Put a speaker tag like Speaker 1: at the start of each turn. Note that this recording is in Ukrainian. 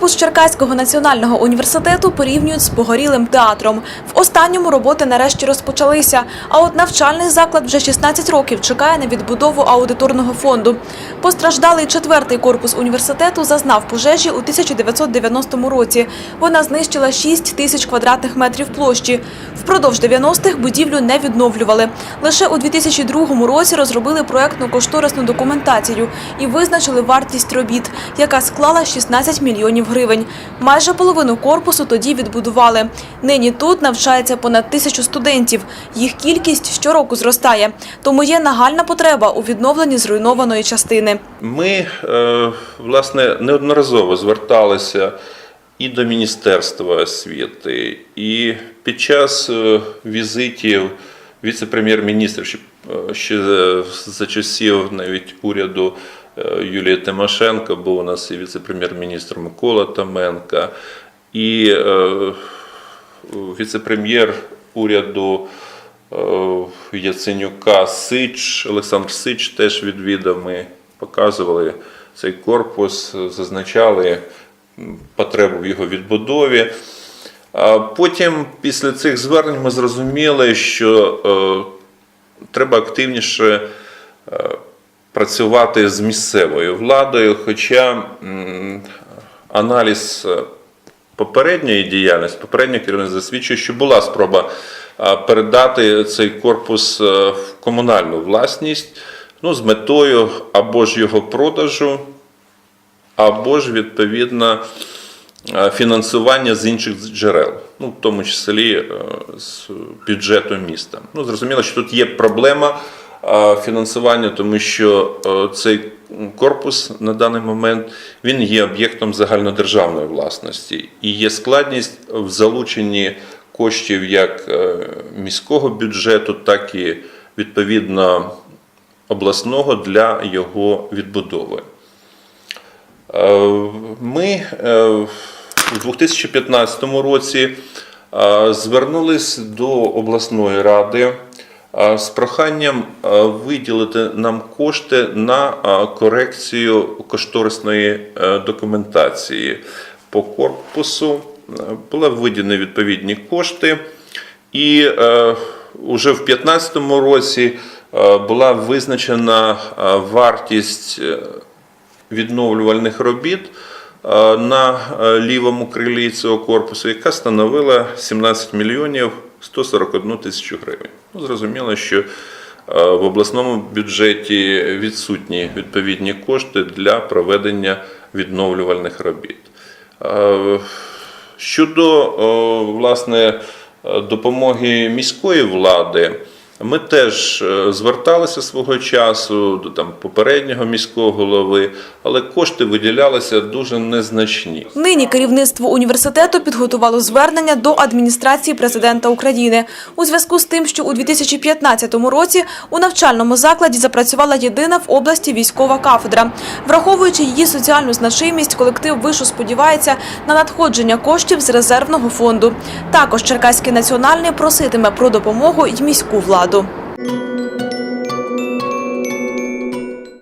Speaker 1: Корпус Черкаського національного університету порівнюють з погорілим театром. В останньому роботи нарешті розпочалися. А от навчальний заклад вже 16 років чекає на відбудову аудиторного фонду. Постраждалий четвертий корпус університету зазнав пожежі у 1990 році. Вона знищила 6 тисяч квадратних метрів площі. Впродовж 90-х будівлю не відновлювали. Лише у 2002 році розробили проектну кошторисну документацію і визначили вартість робіт, яка склала 16 мільйонів гривень. Майже половину корпусу тоді відбудували. Нині тут навчається понад тисячу студентів. Їх кількість щороку зростає. Тому є нагальна потреба у відновленні зруйнованої частини.
Speaker 2: Ми, е, власне, неодноразово зверталися і до Міністерства освіти, і під час е, візитів віце-прем'єр-міністрів ще, е, за часів навіть уряду Юлії Тимошенко, був у нас і віце-прем'єр-міністр Микола Томенко, і е, віце-прем'єр уряду е, Яценюка Сич, Олександр Сич теж відвідав. Ми показували цей корпус, зазначали потребу в його відбудові. А потім, після цих звернень, ми зрозуміли, що е, треба активніше е, працювати з місцевою владою, хоча аналіз е, попередньої діяльності, попереднього керівництва засвідчує, що була спроба передати цей корпус е, в комунальну власність ну, з метою або ж його продажу, або ж відповідно е, фінансування з інших джерел, ну, в тому числі е, з бюджету міста. Ну, зрозуміло, що тут є проблема е, фінансування, тому що е, цей корпус на даний момент він є об'єктом загальнодержавної власності і є складність в залученні коштів як е, міського бюджету, так і відповідно обласного для його відбудови. Е, Ми в 2015 році звернулись до обласної ради з проханням е, виділити нам кошти на е, корекцію кошторисної е, документації по корпусу. Е, Були виділені відповідні кошти, і е, уже в 2015 році е, була визначена е, вартість е, відновлювальних робіт е, на е, лівому крилі цього корпусу, яка становила 17 мільйонів 141 тисячу гривень. Ну, зрозуміло, що е, в обласному бюджеті відсутні відповідні кошти для проведення відновлювальних робіт. Е, Щодо власне е, допомоги міської влади, ми теж е, зверталися свого часу до там попереднього міського голови, але кошти виділялися дуже незначні.
Speaker 1: Нині керівництво університету підготувало звернення до адміністрації президента України у зв'язку з тим, що у 2015 році у навчальному закладі запрацювала єдина в області військова кафедра. Враховуючи її соціальну значимість, колектив вишу сподівається на надходження коштів з резервного фонду. Також Черкаський національний проситиме про допомогу й міську владу. Obrigado.